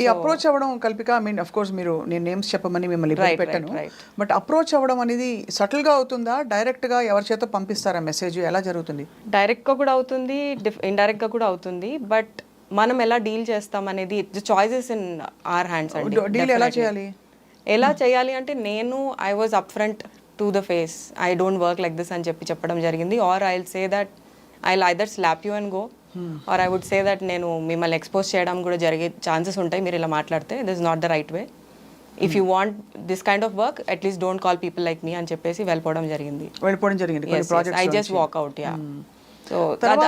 ఈ అప్రోచ్ అవ్వడం Kalpika I mean of course మీరు నేను నేమ్స్ చెప్పమని మిమ్మల్ని పెట్టాను. బట్ అప్రోచ్ అవ్వడం అనేది సటిల్గా అవుతుందా? డైరెక్ట్గా ఎవరి చేత పంపిస్తారా మెసేజ్ ఎలా జరుగుతుంది? డైరెక్ట్గా కూడా అవుతుంది డిఫ్ ఇండైరెక్ట్గా కూడా అవుతుంది. బట్ మనం ఎలా డీల్ చేస్తాం అనేది చాయిసెస్ ఇన్ ఆర్ హ్యాండ్స్ అండి డీల్ ఎలా. చేయాలి? ఎలా చేయాలి అంటే నేను I was up front to the face I don't work like this అని చెప్పి చెప్పడం జరిగింది. Or I say that I either slap you and go or I would say that నేను మిమ్మల్ని ఎక్స్పోజ్ చేయడం కూడా జరిగే ఛాన్సెస్ ఉంటాయి మీరు ఇలా మాట్లాడితే. This not the right way if you want this kind of work at least don't call people like me అని చెప్పేసి వెళ్ళిపోవడం జరిగింది. వెళ్ళిపోవడం జరిగింది. I just walk out yeah so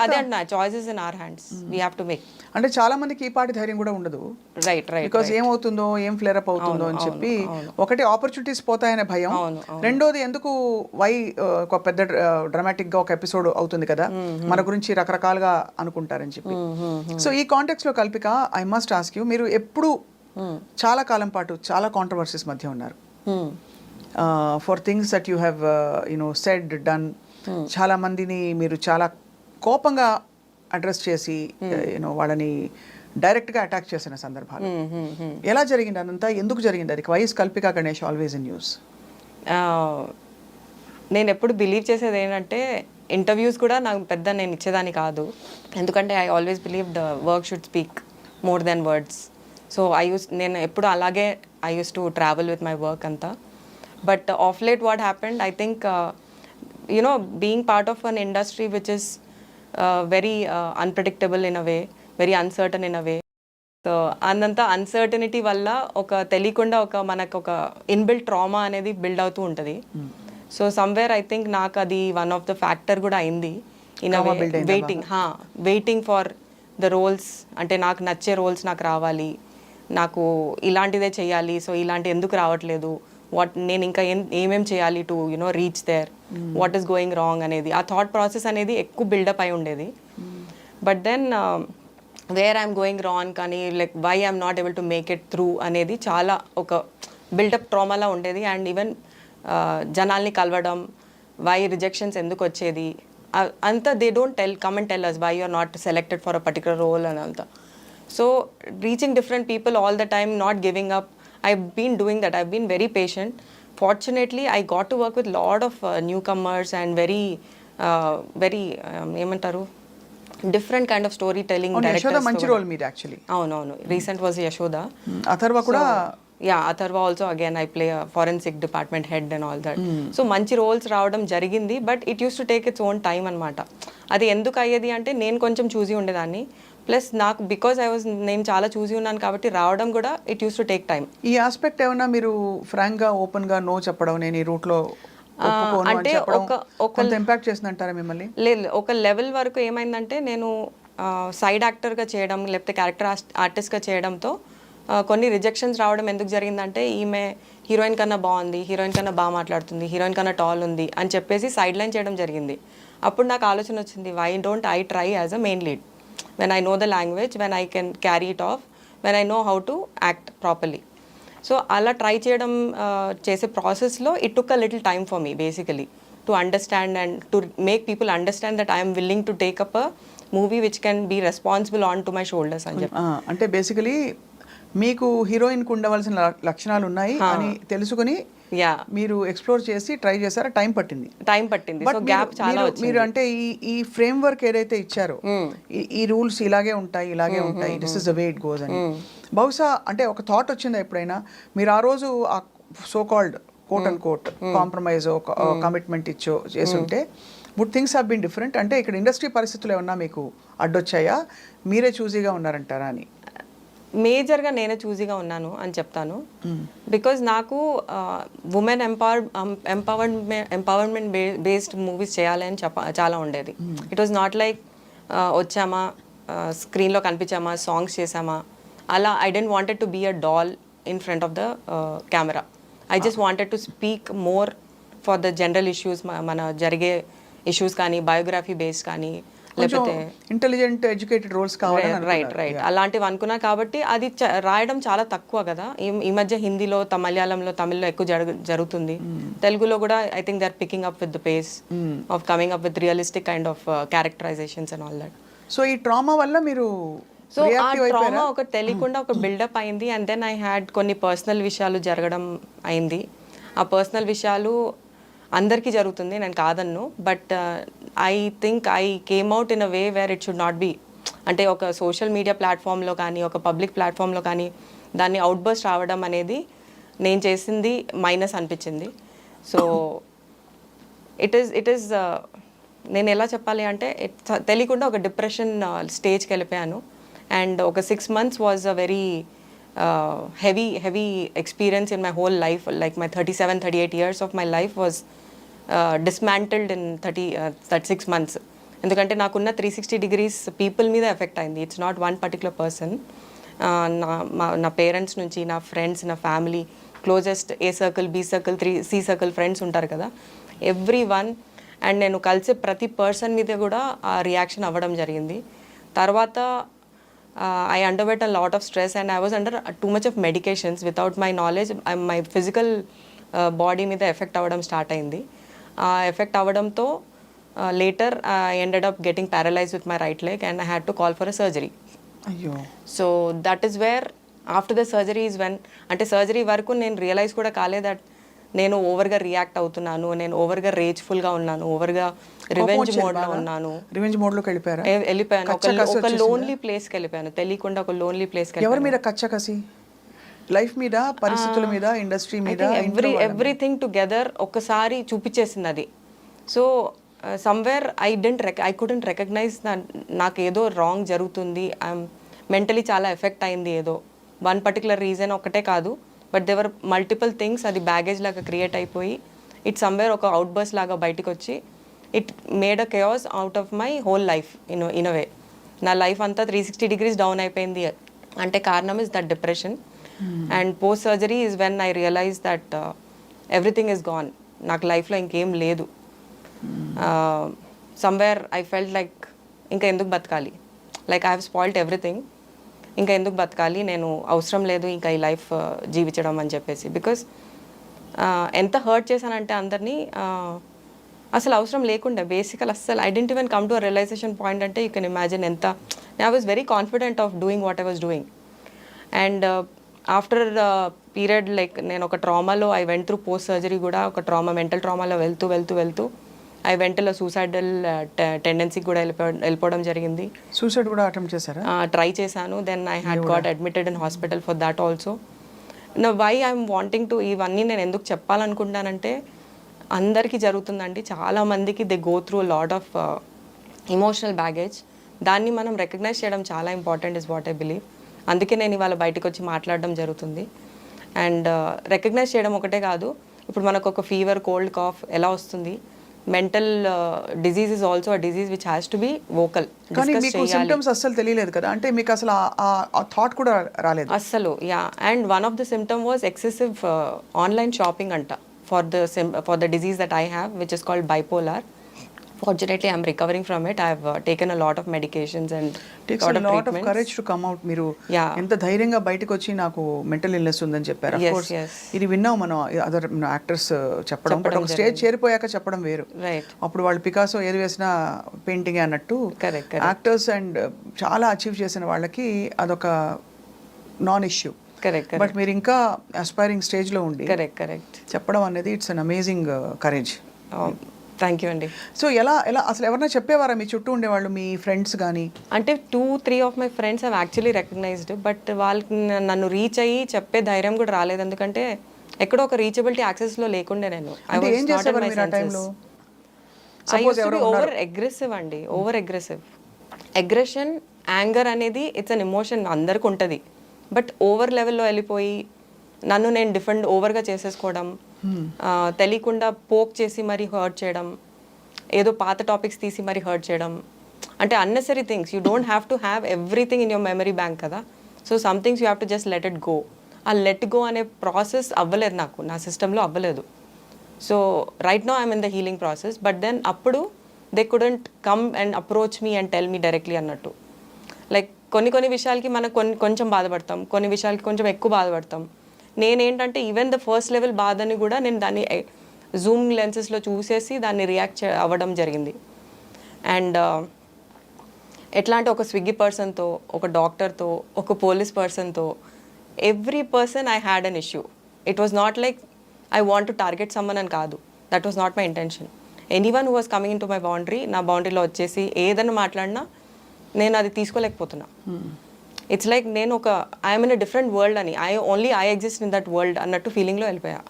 అదే choices in our hands we have to make అంటే చాలా మందికి ఈ పాటి ధైర్యం కూడా ఉండదు. రైట్ రైట్ బికాస్ ఏమవుతుందో ఏం ఫ్లేర్ అప్ అవుతుందో అని చెప్పి ఒకటి ఆపర్చునిటీస్ పోతాయనే భయం. రెండోది ఎందుకు వై ఒక పెద్ద డ్రామాటిక్గా ఒక ఎపిసోడ్ అవుతుంది కదా. మన గురించి రకరకాలుగా అనుకుంటారని చెప్పి. సో ఈ కాంటెక్స్లో Kalpika I must ask you మీరు ఎప్పుడు చాలా కాలం పాటు చాలా కాంట్రవర్సీస్ మధ్య ఉన్నారు. For things that you have you know said done చాలా మందిని మీరు చాలా కోపంగా అడ్రస్ చేసి యూనో వాళ్ళని డైరెక్ట్గా అటాక్ చేసిన సందర్భాలు. ఎలా జరిగింది అదంతా? ఎందుకు జరిగింది? అది yes Kalpika Ganesh always in news. నేను ఎప్పుడు బిలీవ్ చేసేది ఏంటంటే ఇంటర్వ్యూస్ కూడా నాకు పెద్ద నేను ఇచ్చేదాన్ని కాదు. ఎందుకంటే I always believe the work should speak more than words. So I use నేను ఎప్పుడు అలాగే I use to travel with my work అంతా. But of late what happened I think you know being part of an industry which is very unpredictable in a way very uncertain in a way so అందంతా uncertainty వల్ల ఒక తెలియకుండా ఒక మనకు ఒక inbuilt trauma అనేది build అవుతూ ఉంటుంది. So somewhere I think నాకు అది వన్ ఆఫ్ ద ఫ్యాక్టర్ కూడా అయింది. ఇన్ వెయిటింగ్ హా వెయిటింగ్ ఫర్ ద రోల్స్ అంటే నాకు నచ్చే రోల్స్ నాకు రావాలి. నాకు ఇలాంటిదే చేయాలి. సో ఇలాంటి ఎందుకు రావట్లేదు? వాట్ నేను ఇంకా ఏం ఏమేం చేయాలి to you know reach there what is going wrong అనేది ఆ థాట్ ప్రాసెస్ అనేది ఎక్కువ బిల్డప్ అయి ఉండేది. But then where I'm going wrong కానీ like why I'm not able to make it through అనేది చాలా ఒక బిల్డప్ ట్రామాలా ఉండేది. అండ్ ఈవెన్ జనాల్ని కలవడం వై రిజెక్షన్స్ ఎందుకు వచ్చేది అంతా they don't tell come and tell us why are not selected for a particular role అని అంతా. So reaching different people all the time not giving up. I been doing that I been very patient. Fortunately I got to work with lot of newcomers and very very ఏమంటారు? Different kind of story telling మంచి role మీద actually అవునవును. Recent was Yashoda. Atharva కూడా yeah Atharva also again I play forensic department head and all that so మంచి roles రావడం జరిగింది but it use to take its own time అనమాట అది ఎందుకు అయ్యేది అంటే నేను కొంచెం చూసి ఉండేదాన్ని. ప్లస్ నాకు బికాజ్ ఐ వాజ్ నేను చాలా చూసి ఉన్నాను కాబట్టి రావడం కూడా it use to take time ఈ ఆస్పెక్ట్ ఏమన్నా మీరు ఫ్రాంక్గా ఓపెన్గా నో చెప్పడం నేను ఈ రూట్లో ఒప్పుకోను అని అంటే ఒక- ఒక- ఇంపాక్ట్ చేసిందంటారా మిమ్మల్ని? లేదు ఒక లెవెల్ వరకు ఏమైందంటే నేను సైడ్ యాక్టర్గా చేయడం లేకపోతే క్యారెక్టర్ ఆర్టిస్ట్గా చేయడంతో కొన్ని రిజెక్షన్స్ రావడం ఎందుకు జరిగిందంటే ఈమె హీరోయిన్ కన్నా బాగుంది హీరోయిన్ కన్నా బాగా మాట్లాడుతుంది హీరోయిన్ కన్నా టాల్ ఉంది అని చెప్పేసి సైడ్ లైన్ చేయడం జరిగింది. అప్పుడు నాకు ఆలోచన వచ్చింది why don't I try as a main lead when I know the language when I can carry it off when I know how to act properly so అలా ట్రై చేయడం చేసే ప్రాసెస్లో it took a little time for me basically to understand and to make people understand that I'm willing to take up a movie which can be responsible on to my shoulders అని చెప్పి అంటే basically మీకు హీరోయిన్కు ఉండవలసిన లక్షణాలు ఉన్నాయి అని తెలుసుకుని yeah. మీరు ఎక్స్ప్లోర్ చేసి ట్రై చేశారా? టైం పట్టింది. టైం పట్టింది. మీరు- గ్యాప్ చాలా మీరు- అంటే ఈ ఈ ఫ్రేమ్ వర్క్ ఏదైతే ఇచ్చారో ఈ- ఈ రూల్స్ ఇలాగే ఉంటాయి ఇలాగే ఉంటాయి this is the way it goes అని. బహుశా అంటే ఒక థాట్ వచ్చిందా ఎప్పుడైనా? మీరు ఆ రోజు ఆ so called quote and quote compromise commitment ఇచ్చో చేసి ఉంటే would things have been different అంటే ఇక్కడ ఇండస్ట్రీ పరిస్థితులు ఏమన్నా మీకు అడ్డొచ్చాయా? మీరే చూసీగా ఉన్నారంటారా అని. మేజర్గా నేనే చూజీగా ఉన్నాను అని చెప్తాను. బికాజ్ నాకు women empower empowerment empowerment based movies చేయాలి అని చెప్ప చాలా ఉండేది. ఇట్ వాజ్ నాట్ లైక్ వచ్చామా స్క్రీన్లో కనిపించామా సాంగ్స్ చేసామా అలా I didn't wanted to be a doll in front of the camera. I just wanted to speak more for the general issues మన జరిగే ఇష్యూస్ కానీ బయోగ్రఫీ బేస్డ్ కానీ లేకపోతే ఇంటెలిజెంట్ ఎడ్యుకేటెడ్ రోల్స్ కావాలని రైట్. రైట్ అలాంటివి అనుకున్నా కాబట్టి అది రాయడం చాలా తక్కువ కదా. ఈ మధ్య హిందీలో మలయాళంలో తమిళ్ళో ఎక్కువ జరుగు జరుగుతుంది. తెలుగులో కూడా I think they're picking up with the pace of coming up with realistic kind of characterisations and all that so ఈ ట్రామా వల్ల మీరు సో ఆ ట్రామా? ఒక తెలియకుండా ఒక బిల్డప్ అయింది. అండ్ దెన్ ఐ హ్యాడ్ కొన్ని పర్సనల్ విషయాలు జరగడం అయింది. ఆ పర్సనల్ విషయాలు అందరికీ జరుగుతుంది నేను కాదన్ను. But I think I came out in a way where it should not be అంటే ఒక సోషల్ మీడియా ప్లాట్ఫామ్లో కానీ ఒక పబ్లిక్ ప్లాట్ఫామ్లో కానీ దాన్ని అవుట్బర్స్ట్ రావడం అనేది నేను చేసింది మైనస్ అనిపించింది. So it is it is నేను ఎలా చెప్పాలి అంటే తెలియకుండా ఒక డిప్రెషన్ స్టేజ్కి uh, వెళ్ళిపోయాను. అండ్ ఒక six months was a very heavy heavy experience in my whole life like my thirty seven thirty eight years of my life was dismantled in thirty thirty six months ఎందుకంటే నాకున్న three sixty degrees people మీద effect అయింది. It's not one particular person నా మా- నా parents నుంచి నా friends నా family closest A circle B circle three C circle friends ఉంటారు కదా. ఎవ్రీ వన్ అండ్ నేను కలిసే ప్రతి పర్సన్ మీద కూడా ఆ రియాక్షన్ అవ్వడం జరిగింది. తర్వాత I underwent a lot of stress and I was under too much of medications without my knowledge my physical body మీద ఎఫెక్ట్ అవ్వడం స్టార్ట్ అయింది. ఆ ఎఫెక్ట్ అవ్వడంతో later I ended up getting paralyse with my right leg and I had to call for a surgery అయ్యో. So that is where after the surgery is when అంటే surgery వరకు నేను realise కూడా కాలే that నేను ఓవర్గా react అవుతున్నాను నేను ఓవర్గా రేజ్ఫుల్గా ఉన్నాను ఓవర్గా రివెంజ్ మోడ్లో ఉన్నాను. రివెంజ్ మోడ్లోకి వెళ్ళిపోయారా? వెళ్ళిపోయాను. ఒక? లోన్లీ ప్లేస్కి వెళ్ళిపోయాను. తెలియకుండా ఒక లోన్లీ ప్లేస్కి ఎవరి మీద కచ్చ కసి లైఫ్ మీద పరిస్థితుల మీద ఇండస్ట్రీ మీద ఎవ్రీ ఎవ్రీథింగ్ టుగెదర్ ఒక్కసారి చూపించేసింది అది. So somewhere I didn't rec I couldn't recognise నాకు ఏదో రాంగ్ జరుగుతుంది. ఐఎమ్ మెంటలీ చాలా ఎఫెక్ట్ అయింది ఏదో. వన్ పర్టికులర్ రీజన్ ఒకటే కాదు. But they were multiple things అది బ్యాగేజ్ లాగా క్రియేట్ అయిపోయి ఇట్ సమ్వేర్ ఒక అవుట్ బస్ లాగా బయటకు వచ్చి it made a chaos out of my whole life in in a way నా లైఫ్ అంతా త్రీ సిక్స్టీ డిగ్రీస్ డౌన్ అయిపోయింది. అంటే కారణం is that depression and post surgery is when I realize that everything is gone నాకు లైఫ్లో ఇంకేం లేదు. Somewhere I felt like ఇంకా ఎందుకు బతకాలి? Like I have spoiled everything ఇంకా ఎందుకు బతకాలి? నేను అవసరం లేదు ఇంకా ఈ లైఫ్ జీవించడం అని చెప్పేసి. బికాస్ ఎంత హర్ట్ చేశానంటే అందరినీ అసలు అవసరం లేకుండా బేసికల్ అస్సలు I didn't even come to a realization point అంటే యూ కెన్ ఇమాజిన్ ఎంత I was very confident of doing what I was doing and after period like నేను ఒక ట్రామాలో I went through post surgery కూడా ఒక trauma mental ట్రామాలో వెళ్తూ వెళ్తూ వెళ్తూ ఐ వెంటలో సూసైడల్ టెండెన్సీకి కూడా వెళ్ళిపో వెళ్ళిపోవడం జరిగింది. సూసైడ్ కూడా అటెంప్ట్ చేశారా? ట్రై చేశాను. Then I had got admitted in hospital for that also నా వై ఐఎమ్ వాంటింగ్ టు ఇవన్నీ నేను ఎందుకు చెప్పాలనుకుంటానంటే అందరికీ జరుగుతుందండి. చాలా మందికి they go through lot of emotional baggage దాన్ని మనం రికగ్నైజ్ చేయడం చాలా important is what I believe అందుకే నేను ఇవాళ బయటకు వచ్చి మాట్లాడడం జరుగుతుంది. అండ్ రికగ్నైజ్ చేయడం ఒకటే కాదు. ఇప్పుడు మనకు ఒక ఫీవర్ కోల్డ్ కాఫ్ ఎలా వస్తుంది? Mental disease is also disease which has to be vocal కానీ మీకు సిమ్టమ్స్ అస్సలు తెలియలేదు కదా? అంటే మీకు అసలు ఆ థాట్ కూడా రాలేదు. అస్సలు yeah and one of the symptom was excessive online shopping అంట. For the for the disease that I have which is called bipolar fortunately I'm recovering from it I taken a lot of medications and lot of courage to come out మీరు. ఎంత ధైర్యంగా బయటకు వచ్చి నాకు mental illness ఉందని చెప్పారు. Of Yes, course, yes. ఇది విన్నాం మనం అదర్ యాక్టర్స్ చెప్పడం. బట్ ఒక స్టేజ్ చేరిపోయాక చెప్పడం వేరు. అప్పుడు వాళ్ళు పికాసో ఏది వేసినా పెయింటింగ్ అన్నట్టు యాక్టర్స్ అండ్ చాలా అచీవ్ చేసిన వాళ్ళకి అదొక నాన్ ఇష్యూ కరెక్ట్ బట్ మీరు ఇంకా అస్పైరింగ్ స్టేజ్లో ఉండి కరెక్ట్ కరెక్ట్ చెప్పడం అనేది it's an amazing courage thank you అండి సో ఎలా ఎలా అసలు ఎవరైనా చెప్పేవారా మీ చుట్టూ ఉండేవాళ్ళు మీ ఫ్రెండ్స్ కానీ అంటే two three of my friends have actually recognized but వాళ్ళకి నన్ను రీచ్ అయ్యి చెప్పే ధైర్యం కూడా రాలేదు. ఎందుకంటే ఎక్కడో ఒక రీచబిలిటీ యాక్సెస్లో లేకుండే నేను. ఓవర్ అగ్రెసివ్ అండి ఓవర్ అగ్రెసివ్ అగ్రెషన్ యాంగర్ అనేది ఇట్స్ అన్ ఎమోషన్ అందరికి ఉంటుంది బట్ ఓవర్ లెవెల్లో వెళ్ళిపోయి నన్ను నేను డిఫెండ్ ఓవర్గా చేసేసుకోవడం తెలియకుండా పోక్ చేసి మరీ హర్ట్ చేయడం ఏదో పాత టాపిక్స్ తీసి మరీ హర్ట్ చేయడం. అంటే unnecessary things you don't have to have everything in your memory bank కదా. So some things you have to just let it go ఆ లెట్ గో అనే ప్రాసెస్ అవ్వలేదు నాకు. నా సిస్టంలో అవ్వలేదు. So right now I'm in the healing process but then అప్పుడు they couldn't come and approach me and tell me directly అన్నట్టు. Like కొన్ని కొన్ని విషయాలకి మనం కొన్ని కొంచెం బాధపడతాం. కొన్ని విషయాలకి కొంచెం ఎక్కువ బాధపడతాం. నేనేంటంటే ఈవెన్ ద ఫస్ట్ లెవెల్ బాధని కూడా నేను దాన్ని జూమ్ లెన్సెస్లో చూసేసి దాన్ని రియాక్ట్ అవ్వడం జరిగింది. అండ్ uh, ఎట్లా అంటే ఒక స్విగ్గీ పర్సన్తో ఒక డాక్టర్తో ఒక పోలీస్ పర్సన్తో every person I had an issue it was not like I want to target someone అని కాదు. That was not my intention anyone who was coming into my boundary నా బౌండరీలో వచ్చేసి ఏదైనా మాట్లాడినా నేను అది తీసుకోలేకపోతున్నా. Hmm. ఇట్స్ లైక్ నేను ఒక I'm in a different world అని I only I exist in that world అన్నట్టు ఫీలింగ్లో వెళ్ళిపోయా.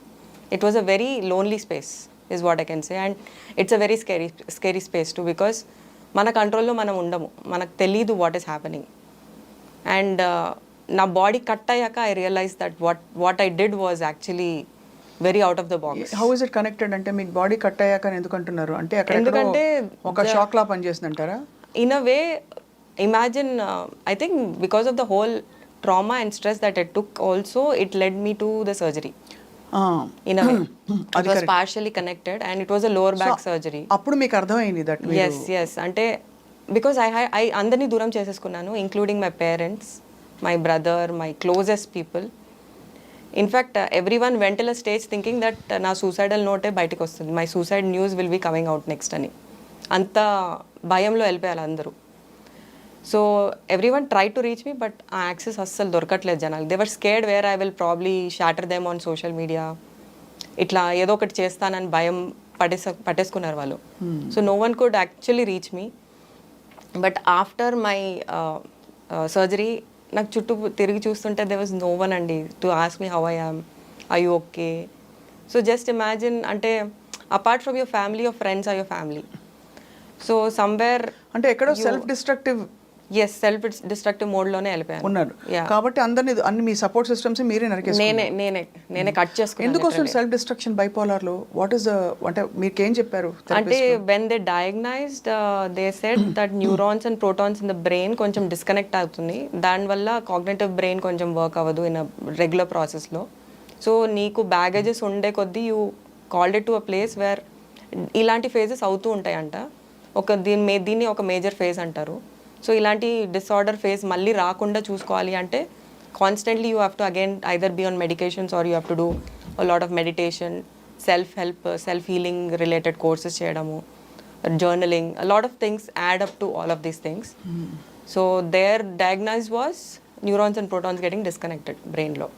It was a very lonely space is what I can say and it's a very scary scary space too because మన కంట్రోల్లో మనం ఉండము. మనకు తెలీదు వాట్ ఈస్ హ్యాపెనింగ్ అండ్ నా బాడీ కట్ అయ్యాక I realize that what what I did was actually very out of the box how is it connected అంటే మీకు బాడీ కట్ అయ్యాక ఎందుకు అంటున్నారు? అంటే ఎందుకంటే ఒక షాక్ లా పనిచేస్తుందంటారా in a way whole trauma and stress that it took also it led me to the surgery. In a way. It was partially connected and it was a lower back surgery. అప్పుడు మీకు అర్థమైంది that yes yes అంటే because I I అందరినీ దూరం చేసేసుకున్నాను including my parents my brother my closest people in fact everyone వెంటల stage thinking that నా suicidal నోటే బయటకు వస్తుంది. My suicide news will be coming out next అని. అంత భయంలో వెళ్ళిపోయారు అందరూ. So everyone try to reach me but ఆ యాక్సెస్ అస్సలు దొరకట్లేదు జనాలు. They were scared where I will probably shatter them on social media ఇట్లా ఏదో ఒకటి చేస్తానని భయం పట్టేస పట్టేసుకున్నారు వాళ్ళు. So no one could actually reach me but after my surgery నాకు చుట్టూ తిరిగి చూస్తుంటే దే వాజ్ నో వన్ అండి. To ask me how I am I okay so just imagine అంటే apart from your family your friends or your family so somewhere అంటే ఎక్కడో self destructive ఎస్ self destructive మోడ్లోనే వెళ్ళిపోయాను. ఉన్నారు. కాబట్టి అందరిని అన్ని మీ సపోర్ట్ సిస్టమ్స్ మీరే నరికేస్తారు నేనే నేనే నేనే కట్ చేసుకున్నాను ఎందుకు వస్తుంది సెల్ఫ్ డిస్ట్రక్షన్ బైపోలార్లో వాట్ ఇస్ అంటే మీకేం చెప్పారు అంటే when they diagnosed they said that neurons and protons in the brain కొంచెం డిస్కనెక్ట్ అవుతుంది. దానివల్ల కాగ్నేటివ్ బ్రెయిన్ కొంచెం వర్క్ అవ్వదు ఇన్ రెగ్యులర్ ప్రాసెస్లో సో నీకు బ్యాగేజెస్ ఉండే కొద్దీ you called to a place where ఇలాంటి ఫేజెస్ అవుతూ ఉంటాయంట. ఒక దీని దీన్ని ఒక మేజర్ ఫేజ్ అంటారు. సో ఇలాంటి డిసార్డర్ ఫేజ్ మళ్ళీ రాకుండా చూసుకోవాలి అంటే constantly you have to again either be on medications or you have to do lot of meditation self help self healing related courses చేయడము journaling lot of things add up to all of these things so their diagnose was neurons and protons getting disconnected బ్రెయిన్లో.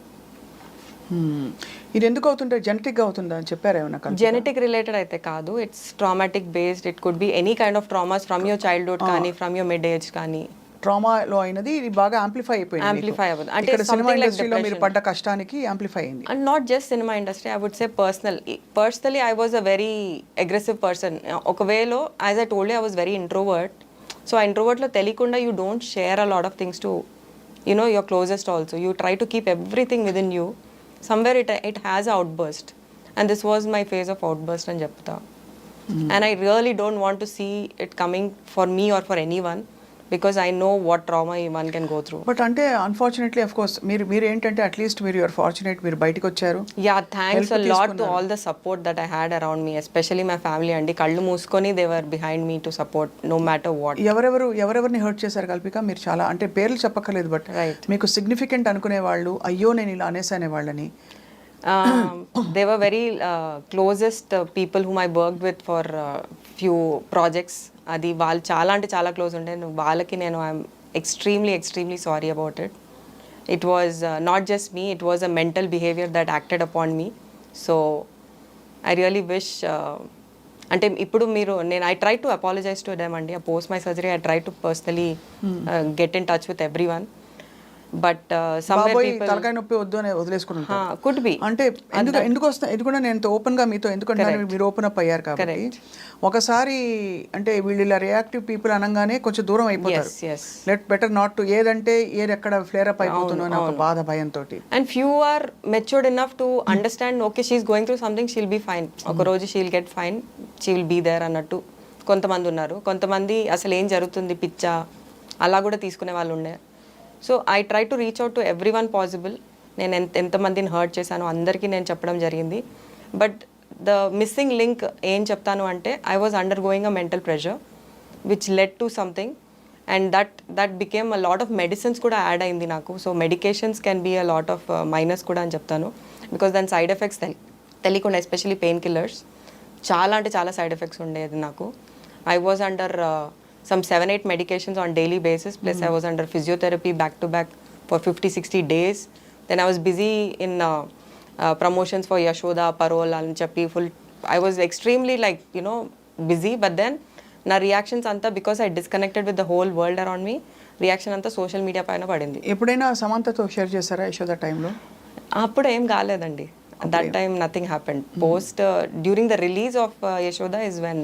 ఇది ఎందుకు అవుతుంటే జెనెటిక్గా అవుతుందా అని చెప్పారు ఏమన్నా? Genetic related అయితే కాదు. It's traumatic based it could be any kind of traumas from your childhood కానీ ఫ్రమ్ యువర్ మిడ్ ఏజ్ కానీ. ట్రామాలో అయినది ఇది బాగా యాంప్లిఫై అయిపోయింది అవ్వదు. అంటే సినిమా ఇండస్ట్రీలో మీరు. పడ్డ కష్టానికి యాంప్లిఫై అయింది. And not just cinema industry I would say personal personally I was a very aggressive person ఒక వేలో as I told I was very introvert so ఆ ఇంట్రోవర్ట్లో తెలియకుండా you don't share a lot of things to you know your closest also you try to keep everything within you somewhere it it has outburst and this was my phase of outburst అని చెప్తా and I really don't want to see it coming for me or for anyone because I know what trauma one can go through but అంటే unfortunately of course మీరు మీరు ఏంటంటే at least మీరు your fortunate మీరు బయటకు వచ్చారు. Yeah thanks lot too. All the support that I had around me especially my family అండి కళ్ళు మూసుకొని they were behind me to support no matter what ఎవరెవరు ఎవరెవరిని హర్ట్ చేశారు కల్పిక? మీరు చాలా అంటే పేర్లు చెప్పక్కర్లేదు బట్. మీకు సిగ్నిఫికెంట్ అనుకునే వాళ్ళు అయ్యో నేను ఇలా అనేసానే వాళ్ళని they were very closest people whom I work with for few projects అది వాళ్ళు చాలా అంటే చాలా క్లోజ్ ఉండే. వాళ్ళకి నేను I'm extremely extremely sorry about it it was not just me it was a mental behaviour that acted upon me so I really wish అంటే ఇప్పుడు మీరు నేను I try to apologize to them అండి. Post my surgery I try to personally get in touch with everyone but some బాబోయ్ తలకాయ నొప్పి వద్దు అని. కుడ్ బి అంటే ఎందుకు ఎందుకు వస్తా ఎందుకంటే నేను ఓపెన్గా మీతో ఎందుకంటే మీరు ఓపెన్ అప్ అయ్యారు కాబట్టి. ఒకసారి అంటే వీళ్ళు ఇలా రియాక్టివ్ పీపుల్ అనగానే కొంచెం దూరం అయిపోతారు. లెట్ బెటర్ నాట్ టు ఏదంటే ఏది ఎక్కడ ఫ్లేర్ అప్ అయిపోతుందో అని ఒక బాధ భయంతో and few are matured enough to understand okay she's going through something she'll be fine ఒక రోజు she'll get fine she will be there అన్నట్టు కొంతమంది ఉన్నారు. కొంతమంది అసలు ఏం జరుగుతుంది పిచ్చా? అలా కూడా తీసుకునే వాళ్ళు ఉండే so I try to reach out to everyone possible. నేను ఎంత ఎంతమందిని హర్ట్ చేశానో అందరికీ నేను చెప్పడం జరిగింది. బట్ ద మిస్సింగ్ లింక్ ఏం చెప్తాను అంటే I was undergoing a mental pressure which led to something and that that became a lot of medicines కూడా యాడ్ అయింది నాకు. So medications can be a lot of minus కూడా అని చెప్తాను. Because దాని సైడ్ ఎఫెక్ట్స్ తెలి తెలియకుండా ఎస్పెషలీ పెయిన్ కిల్లర్స్ చాలా అంటే చాలా సైడ్ ఎఫెక్ట్స్ ఉండేది నాకు. I was under some seven eight medications on daily basis plus i was under physiotherapy back to back for 50 60 days then i was busy in uh, uh, promotions for yashoda parole and chappi full i was extremely like you know busy but then నా reactions అంతా because I disconnected with the whole world around me reaction అంతా social media పైన పడింది ఎప్పుడైనా సమంతతో share చేశారా యశోద టైంలో అప్పుడు ఏం కాలేదండి that time nothing happened post during the release of Yashoda is when